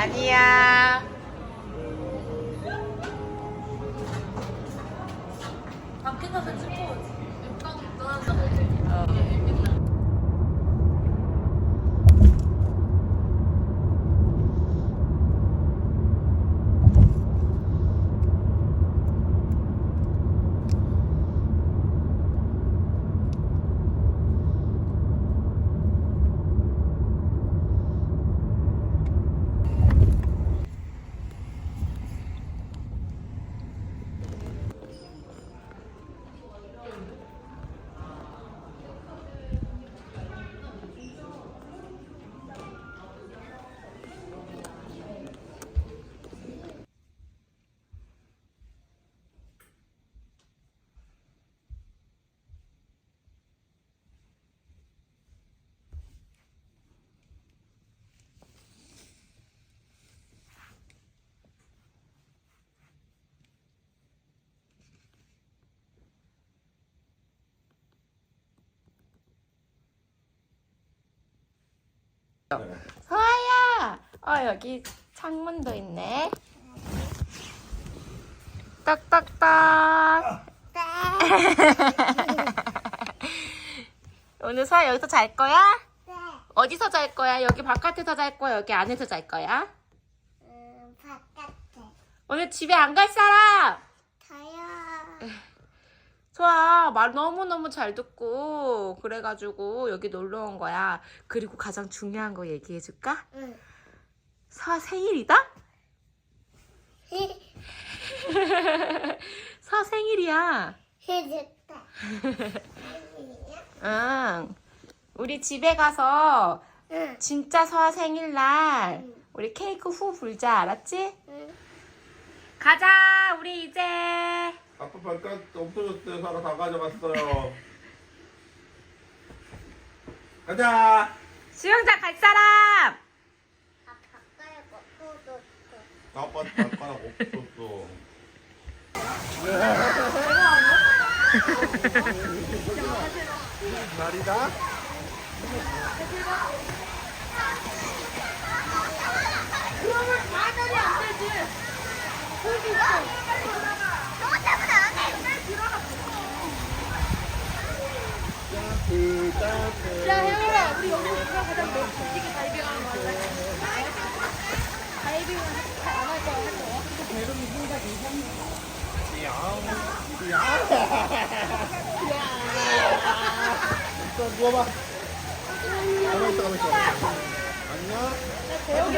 아니야. 밖에 가서 찍 고 서아야. 어 여기 창문도 있네. 딱딱딱. 오늘 서아 여기서 잘 거야? 네. 어디서 잘 거야? 여기 바깥에서 잘 거야? 여기 안에서 잘 거야? 음, 바깥에. 오늘 집에 안 갈 사람? 저요. 소아 말 너무너무 잘 듣고 그래가지고 여기 놀러 온 거야. 그리고 가장 중요한 거 얘기해 줄까? 응. 서아 생일이다? 서아 생일이야. 해줬다. 응. 우리 집에 가서 응. 진짜 서아 생일날 응. 우리 케이크 후 불자 알았지? 응. 가자 우리 이제 아빠 발가락 없어졌어요. 사라 다 가져갔어요. 가자. 수영장 갈 사람 아, 바깥에 먹고도 아빠 발가락 없었어. 날이다. 야 혜원아 우리 여기 누가 가장 너 솔직히 다이빙 하는 거 할래? 다이빙은 안할 거야 할 거야? 일단 누워봐. 가만 있어, 가만 있어. 안녕. 안녕.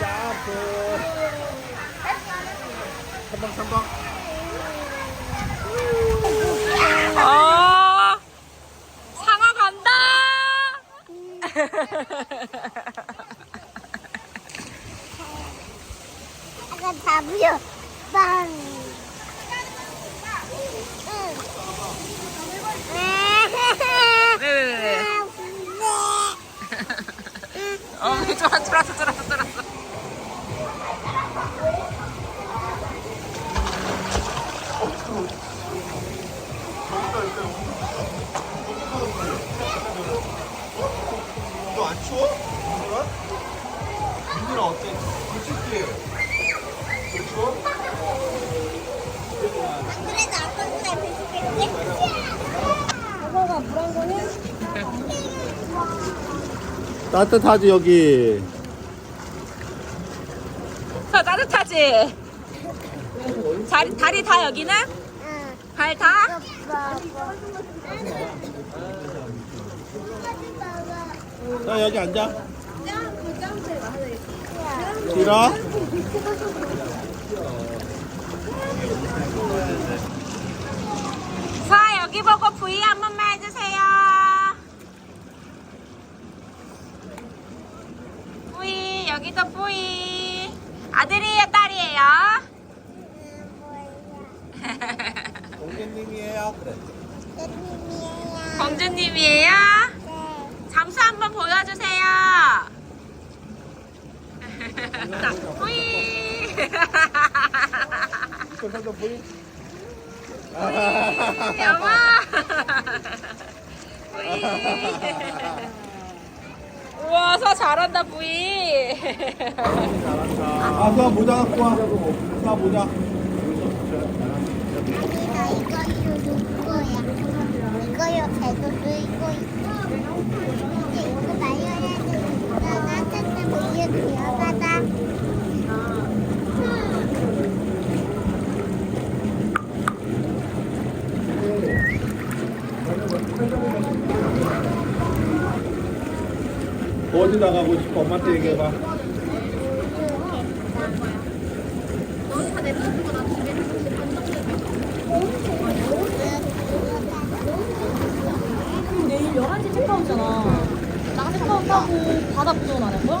점프. 한방 한방. 어 상어 간다 아까 잡으려. 빵. 응. 네네네 어 좋아 들었어 들었어 들었 따뜻하지 여기. 더 따뜻하지? 다리, 다리 다 여기는? 응. 발 다? 자 여기 앉아 길어 자, 여기 보고 V 한 번만 해주세요. 여기도 V. 아들이에요, 딸이에요? 공개님이에요 그래. 공주님이에요? 네. 잠수 한번 보여주세요. 자. 이거 사진 보이? 여보. V. 우와, 사 잘한다, V. 아 수아 모자 갖고 와 수아 모자 아니다, 이거 쓸 거야. 이거요, 배도 쓰이고 있어. 근데 이거 마요네즈 나한테 뭐 이게 들어가다. 어디 나가고 싶어 엄마한테 얘기해봐 내일 11시 체크아웃잖아. 나 체크아웃 하고 바다 구경 안 할 거야?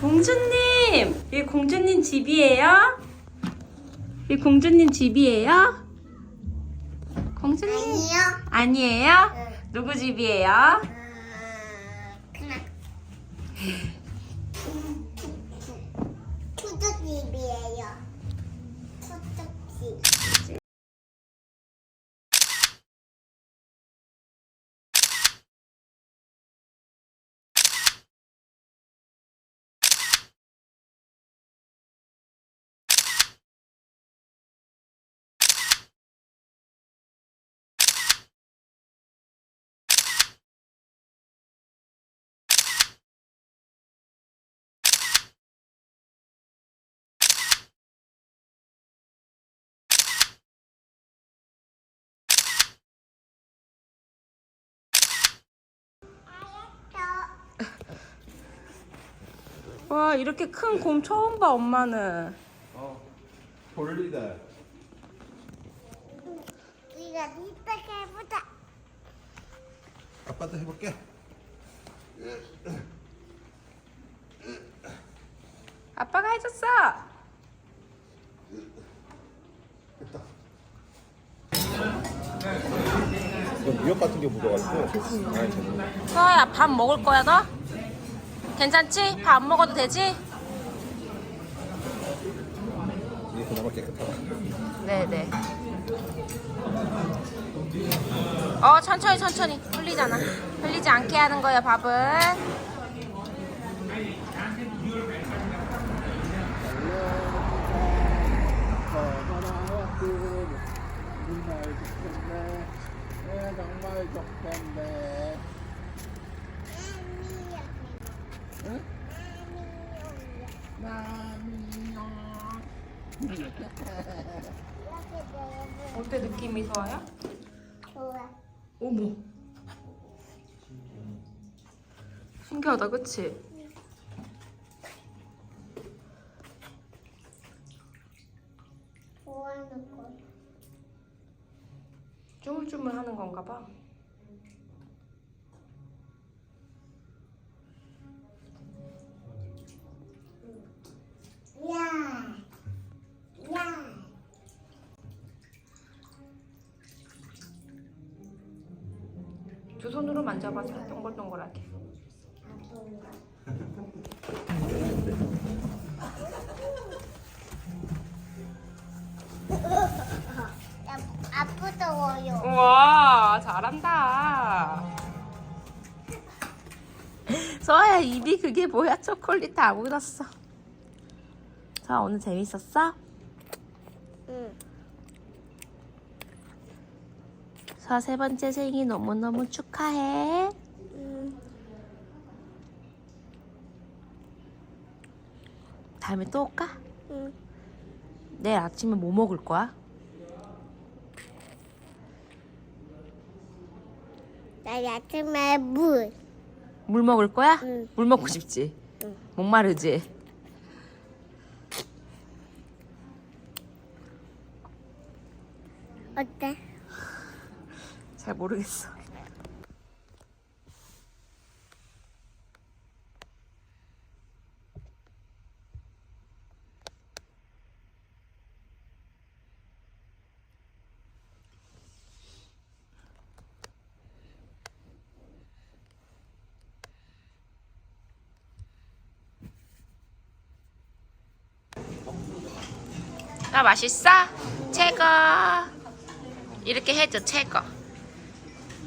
공주님! 이 공주님 집이에요? 이 공주님 집이에요? 공주님? 아니요. 아니에요? 응. 누구 집이에요? 아, 그냥. 투두집이에요. 투두집. 와 이렇게 큰 곰 처음 봐 엄마는. 어. 돌리다. 우리가 이쁘게 해보자. 아빠도 해볼게. 아빠가 해줬어. 됐다. 미역 같은 게 묻어가지고. 죄송해요. 서아야 밥 먹을 거야 너? 괜찮지? 밥 안 먹어도 되지? 이게 그나마 깨끗하다. 네네. 어 천천히 천천히 흘리잖아. 흘리지 않게 하는 거야 밥은. 정말 좋겠네. 이렇게 내면 어때 느낌이 서아야? 좋아. 어머. 신기하다 그치? 좋아하는 거. 쭈물쭈물 하는 건가 봐. 두 손으로 만져봐 동글동글하게. 야, 아프더워요. 우와 잘한다. 서아야 입이 그게 뭐야 초콜릿 다 묻었어. 자 오늘 재밌었어? 응. 서아 세 번째 생일 너무너무 축하해. 응. 다음에 또 올까? 응. 내일 아침에 뭐 먹을 거야? 나 아침에 물. 물 먹을 거야? 응. 물 먹고 싶지? 응. 목마르지? 어때? 잘 모르겠어. 나 맛있어? 최고. 이렇게 해줘 최고.